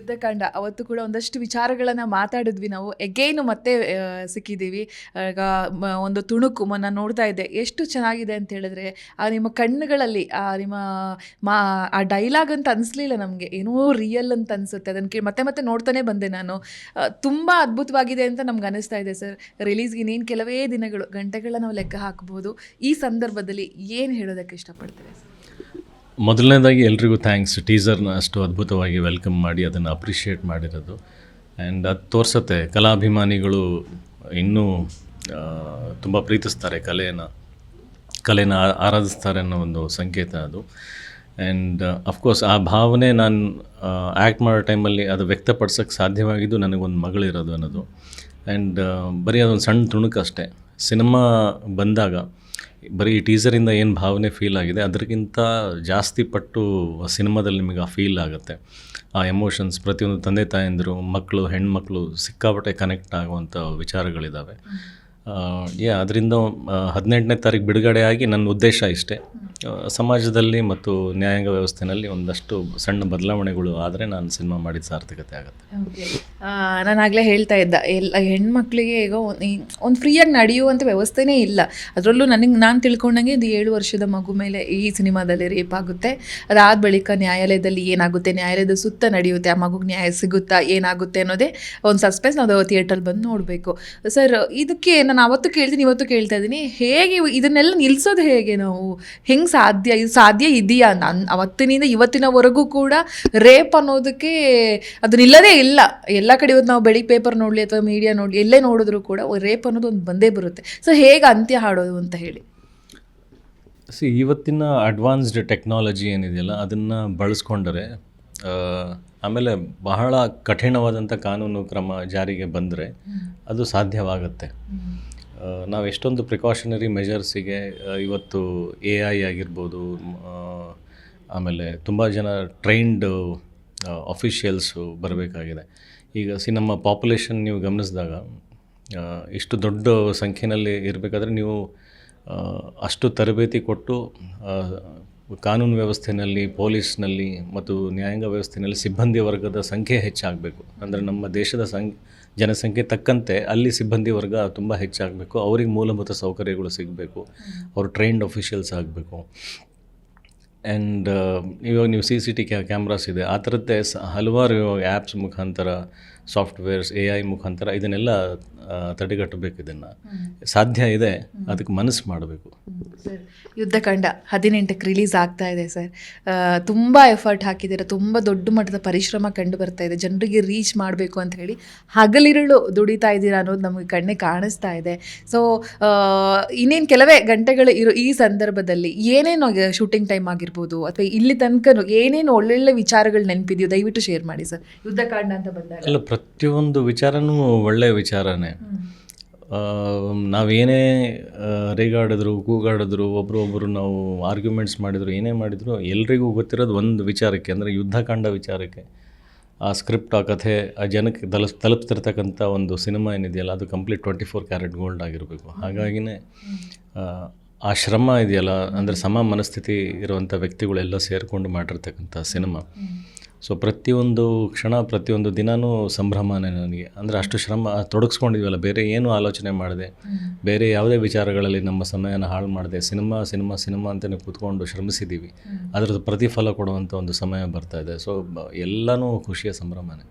ಯುದ್ಧಕಾಂಡ ಅವತ್ತು ಕೂಡ ಒಂದಷ್ಟು ವಿಚಾರಗಳನ್ನು ಮಾತಾಡಿದ್ವಿ ನಾವು. ಎಗೈನು ಮತ್ತೆ ಸಿಕ್ಕಿದ್ದೀವಿ. ಆಗ ಒಂದು ತುಣುಕು ಮೊನ್ನ ನೋಡ್ತಾ ಇದ್ದೆ. ಎಷ್ಟು ಚೆನ್ನಾಗಿದೆ ಅಂತ ಹೇಳಿದ್ರೆ, ಆ, ನಿಮ್ಮ ಕಣ್ಣುಗಳಲ್ಲಿ, ಆ, ನಿಮ್ಮ, ಮಾ, ಆ ಡೈಲಾಗ್ ಅಂತ ಅನಿಸ್ಲಿಲ್ಲ ನಮಗೆ. ಏನೋ ರಿಯಲ್ ಅಂತ ಅನಿಸುತ್ತೆ. ಅದನ್ನು ಮತ್ತೆ ಮತ್ತೆ ನೋಡ್ತಾನೆ ಬಂದೆ ನಾನು. ತುಂಬ ಅದ್ಭುತವಾಗಿದೆ ಅಂತ ನಮ್ಗೆ ಅನಿಸ್ತಾ ಇದೆ ಸರ್. ರಿಲೀಸ್ಗೆ ಇನ್ನೇನು ಕೆಲವೇ ದಿನಗಳು ಗಂಟೆಗಳ ನಾವು ಲೆಕ್ಕ ಹಾಕ್ಬೋದು. ಈ ಸಂದರ್ಭದಲ್ಲಿ ಏನು ಹೇಳೋದಕ್ಕೆ ಇಷ್ಟಪಡ್ತೀವಿ ಸರ್? ಮೊದಲನೇದಾಗಿ ಎಲ್ರಿಗೂ ಥ್ಯಾಂಕ್ಸ್. ಟೀಸರ್ನ ಅಷ್ಟು ಅದ್ಭುತವಾಗಿ ವೆಲ್ಕಮ್ ಮಾಡಿ ಅದನ್ನು ಅಪ್ರಿಷಿಯೇಟ್ ಮಾಡಿರೋದು. ಆ್ಯಂಡ್ ಅದು ತೋರಿಸುತ್ತೆ, ಕಲಾಭಿಮಾನಿಗಳು ಇನ್ನೂ ತುಂಬ ಪ್ರೀತಿಸ್ತಾರೆ ಕಲೆಯನ್ನು, ಕಲೆನ ಆರಾಧಿಸ್ತಾರೆ ಅನ್ನೋ ಒಂದು ಸಂಕೇತ ಅದು. ಆ್ಯಂಡ್ ಅಫ್ಕೋರ್ಸ್ ಆ ಭಾವನೆ ನಾನು ಆ್ಯಕ್ಟ್ ಮಾಡೋ ಟೈಮಲ್ಲಿ ಅದು ವ್ಯಕ್ತಪಡಿಸೋಕ್ಕೆ ಸಾಧ್ಯವಾಗಿದ್ದು ನನಗೊಂದು ಮಗಳಿರೋದು ಅನ್ನೋದು. ಆ್ಯಂಡ್ ಬರೀ ಅದೊಂದು ಸಣ್ಣ ತುಣುಕು ಅಷ್ಟೇ. ಸಿನಿಮಾ ಬಂದಾಗ ಬರೀ ಟೀಸರಿಂದ ಏನು ಭಾವನೆ ಫೀಲ್ ಆಗಿದೆ ಅದಕ್ಕಿಂತ ಜಾಸ್ತಿ ಪಟ್ಟು ಸಿನಿಮಾದಲ್ಲಿ ನಿಮಗೆ ಆ ಫೀಲ್ ಆಗುತ್ತೆ. ಆ ಎಮೋಷನ್ಸ್ ಪ್ರತಿಯೊಂದು ತಂದೆ ತಾಯಂದಿರು ಮಕ್ಕಳು ಹೆಣ್ಮಕ್ಳು ಸಿಕ್ಕಾಪಟ್ಟೆ ಕನೆಕ್ಟ್ ಆಗುವಂಥ ವಿಚಾರಗಳಿದ್ದಾವೆ ಯಾ ಅದರಿಂದ ಹದಿನೆಂಟನೇ ತಾರೀಕು ಬಿಡುಗಡೆ ಆಗಿ ನನ್ನ ಉದ್ದೇಶ ಇಷ್ಟೇ. ಸಮಾಜದಲ್ಲಿ ಮತ್ತು ನ್ಯಾಯಾಂಗ ವ್ಯವಸ್ಥೆಯಲ್ಲಿ ಒಂದಷ್ಟು ಸಣ್ಣ ಬದಲಾವಣೆಗಳು ಆದರೆ ನಾನು ಸಿನಿಮಾ ಮಾಡಿದ ಸಾರ್ಥಕತೆ ಆಗುತ್ತೆ. ನಾನು ಆಗಲೇ ಹೇಳ್ತಾ ಇದ್ದ ಎಲ್ಲ ಹೆಣ್ಮಕ್ಳಿಗೆ ಈಗ ಒಂದು ಫ್ರೀಯಾಗಿ ನಡೆಯುವಂಥ ವ್ಯವಸ್ಥೆನೇ ಇಲ್ಲ. ಅದರಲ್ಲೂ ನನಗೆ, ನಾನು ತಿಳ್ಕೊಂಡಂಗೆ ಇದು ಏಳು ವರ್ಷದ ಮಗು ಮೇಲೆ ಈ ಸಿನಿಮಾದಲ್ಲಿ ರೇಪ್ ಆಗುತ್ತೆ. ಅದಾದ ಬಳಿಕ ನ್ಯಾಯಾಲಯದಲ್ಲಿ ಏನಾಗುತ್ತೆ, ನ್ಯಾಯಾಲಯದ ಸುತ್ತ ನಡೆಯುತ್ತೆ, ಆ ಮಗುಗೆ ನ್ಯಾಯ ಸಿಗುತ್ತಾ, ಏನಾಗುತ್ತೆ ಅನ್ನೋದೇ ಒಂದು ಸಸ್ಪೆನ್ಸ್ ನಾವು ಥಿಯೇಟ್ರಲ್ಲಿ ಬಂದು ನೋಡಬೇಕು. ಸರ್ ಇದಕ್ಕೆ ನಾನು ಅವತ್ತು ಕೇಳ್ತೀನಿ, ಇವತ್ತು ಕೇಳ್ತಾ ಇದ್ದೀನಿ. ಹೇಗೆ ಇದನ್ನೆಲ್ಲ ನಿಲ್ಲಿಸೋದು ಹೇಗೆ ನಾವು? ಹೆಂಗೆ ಸಾಧ್ಯ ಇದು ಸಾಧ್ಯ ಇದೆಯಾ? ನಾನು ಅವತ್ತಿನಿಂದ ಇವತ್ತಿನವರೆಗೂ ಕೂಡ ರೇಪ್ ಅನ್ನೋದಕ್ಕೆ ಅದು ನಿಲ್ಲದೇ ಇಲ್ಲ. ಎಲ್ಲ ಕಡೆ ಇವತ್ತು ನಾವು ಬೆಳಿಗ್ಗೆ ಪೇಪರ್ ನೋಡಲಿ ಅಥವಾ ಮೀಡಿಯಾ ನೋಡಲಿ ಎಲ್ಲೇ ನೋಡಿದ್ರು ಕೂಡ ರೇಪ್ ಅನ್ನೋದು ಒಂದು ಬಂದೇ ಬರುತ್ತೆ. ಸೊ ಹೇಗೆ ಅಂತ್ಯ ಹಾಡೋದು ಅಂತ ಹೇಳಿ. ಸಿ ಇವತ್ತಿನ ಅಡ್ವಾನ್ಸ್ಡ್ ಟೆಕ್ನಾಲಜಿ ಏನಿದೆಯಲ್ಲ ಅದನ್ನು ಬಳಸ್ಕೊಂಡರೆ ಆಮೇಲೆ ಬಹಳ ಕಠಿಣವಾದಂಥ ಕಾನೂನು ಕ್ರಮ ಜಾರಿಗೆ ಬಂದರೆ ಅದು ಸಾಧ್ಯವಾಗುತ್ತೆ. ನಾವು ಎಷ್ಟೊಂದು ಪ್ರಿಕಾಷನರಿ ಮೆಜರ್ಸಿಗೆ ಇವತ್ತು ಎ ಐ ಆಗಿರ್ಬೋದು ಆಮೇಲೆ ತುಂಬ ಜನ ಟ್ರೈನ್ಡ್ ಅಫಿಷಿಯಲ್ಸು ಬರಬೇಕಾಗಿದೆ. ಈಗ ಸಿ, ನಮ್ಮ ಪಾಪ್ಯುಲೇಷನ್ ನೀವು ಗಮನಿಸಿದಾಗ ಇಷ್ಟು ದೊಡ್ಡ ಸಂಖ್ಯೆಯಲ್ಲಿ ಇರಬೇಕಾದ್ರೆ ನೀವು ಅಷ್ಟು ತರಬೇತಿ ಕೊಟ್ಟು ಕಾನೂನು ವ್ಯವಸ್ಥೆಯಲ್ಲಿ ಪೊಲೀಸ್ನಲ್ಲಿ ಮತ್ತು ನ್ಯಾಯಾಂಗ ವ್ಯವಸ್ಥೆಯಲ್ಲಿ ಸಿಬ್ಬಂದಿ ವರ್ಗದ ಸಂಖ್ಯೆ ಹೆಚ್ಚಾಗಬೇಕು. ಅಂದರೆ ನಮ್ಮ ದೇಶದ ಸಂ ಜನಸಂಖ್ಯೆ ತಕ್ಕಂತೆ ಅಲ್ಲಿ ಸಿಬ್ಬಂದಿ ವರ್ಗ ತುಂಬ ಹೆಚ್ಚಾಗಬೇಕು. ಅವ್ರಿಗೆ ಮೂಲಭೂತ ಸೌಕರ್ಯಗಳು ಸಿಗಬೇಕು. ಅವರು ಟ್ರೈನ್ಡ್ ಅಫಿಷಿಯಲ್ಸ್ ಆಗಬೇಕು. ಆ್ಯಂಡ್ ಇವಾಗ ನೀವು ಸಿ ಸಿ ಟಿ ಕ್ಯಾ ಕ್ಯಾಮ್ರಾಸ್ ಇದೆ. ಆ ಥರದ್ದೇ ಸ ಹಲವಾರು ಆ್ಯಪ್ಸ್ ಮುಖಾಂತರ ಸಾಫ್ಟ್ವೇರ್ಸ್ ಎ ಐ ಮುಖಾಂತರ ಇದನ್ನೆಲ್ಲ ತಡೆಗಟ್ಟಬೇಕು ಇದನ್ನು. ಸಾಧ್ಯ ಇದೆ. ಅದಕ್ಕೆ ಮನಸ್ಸು ಮಾಡಬೇಕು. ಸರ್ ಯುದ್ಧಕಾಂಡ ಹದಿನೆಂಟಕ್ಕೆ ರಿಲೀಸ್ ಆಗ್ತಾ ಇದೆ ಸರ್. ತುಂಬ ಎಫರ್ಟ್ ಹಾಕಿದ್ದೀರ. ತುಂಬ ದೊಡ್ಡ ಮಟ್ಟದ ಪರಿಶ್ರಮ ಕಂಡು ಬರ್ತಾ ಇದೆ. ಜನರಿಗೆ ರೀಚ್ ಮಾಡಬೇಕು ಅಂತ ಹೇಳಿ ಹಗಲಿರುಳು ದುಡಿತಾ ಇದ್ದೀರಾ ಅನ್ನೋದು ನಮಗೆ ಕಣ್ಣೆ ಕಾಣಿಸ್ತಾ ಇದೆ. ಸೊ ಇನ್ನೇನು ಕೆಲವೇ ಗಂಟೆಗಳು ಇರೋ ಈ ಸಂದರ್ಭದಲ್ಲಿ ಏನೇನು ಶೂಟಿಂಗ್ ಟೈಮ್ ಆಗಿರ್ಬೋದು ಅಥವಾ ಇಲ್ಲಿ ತನಕ ಏನೇನು ಒಳ್ಳೊಳ್ಳೆ ವಿಚಾರಗಳು ನೆನಪಿದೆಯೋ ದಯವಿಟ್ಟು ಶೇರ್ ಮಾಡಿ ಸರ್ ಯುದ್ಧಕಾಂಡ ಅಂತ ಬಂದಾಗ. ಅಲ್ಲ ಪ್ರತಿಯೊಂದು ವಿಚಾರನೂ ಒಳ್ಳೆಯ ವಿಚಾರನೇ. ನಾವೇನೇ ರೇಗಾಡಿದ್ರು ಕೂಗಾಡಿದ್ರು ಒಬ್ರು ಒಬ್ಬರು ನಾವು ಆರ್ಗ್ಯುಮೆಂಟ್ಸ್ ಮಾಡಿದ್ರು ಏನೇ ಮಾಡಿದ್ರು ಎಲ್ರಿಗೂ ಗೊತ್ತಿರೋದು ಒಂದು ವಿಚಾರಕ್ಕೆ ಅಂದರೆ ಯುದ್ಧಕಾಂಡ ವಿಚಾರಕ್ಕೆ. ಆ ಸ್ಕ್ರಿಪ್ಟ್ ಆ ಕಥೆ ಆ ಜನಕ್ಕೆ ತಲುಪ್ ತಲುಪ್ತಿರ್ತಕ್ಕಂಥ ಒಂದು ಸಿನಿಮಾ ಏನಿದೆಯಲ್ಲ ಅದು complete twenty four carat gold ಆಗಿರಬೇಕು ಹಾಗಾಗಿನೇ ಆ ಶ್ರಮ ಇದೆಯಲ್ಲ ಅಂದರೆ ಸಮ ಮನಸ್ಥಿತಿ ಇರುವಂಥ ವ್ಯಕ್ತಿಗಳೆಲ್ಲ ಸೇರಿಕೊಂಡು ಮಾಡಿರ್ತಕ್ಕಂಥ ಸಿನಿಮಾ. ಸೊ ಪ್ರತಿಯೊಂದು ಕ್ಷಣ ಪ್ರತಿಯೊಂದು ದಿನವೂ ಸಂಭ್ರಮನೇ ನನಗೆ. ಅಂದರೆ ಅಷ್ಟು ಶ್ರಮ ತೊಡಗಿಸ್ಕೊಂಡಿದ್ವಲ್ಲ ಬೇರೆ ಏನೂ ಆಲೋಚನೆ ಮಾಡಿದೆ ಬೇರೆ ಯಾವುದೇ ವಿಚಾರಗಳಲ್ಲಿ ನಮ್ಮ ಸಮಯನ ಹಾಳು ಮಾಡಿದೆ ಸಿನಿಮಾ ಸಿನಿಮಾ ಸಿನಿಮಾ ಅಂತಲೇ ಕೂತ್ಕೊಂಡು ಶ್ರಮಿಸಿದ್ದೀವಿ. ಅದರದ್ದು ಪ್ರತಿಫಲ ಕೊಡುವಂಥ ಒಂದು ಸಮಯ ಬರ್ತಾ ಇದೆ. ಸೊ ಎಲ್ಲನೂ ಖುಷಿಯ ಸಂಭ್ರಮನೇ.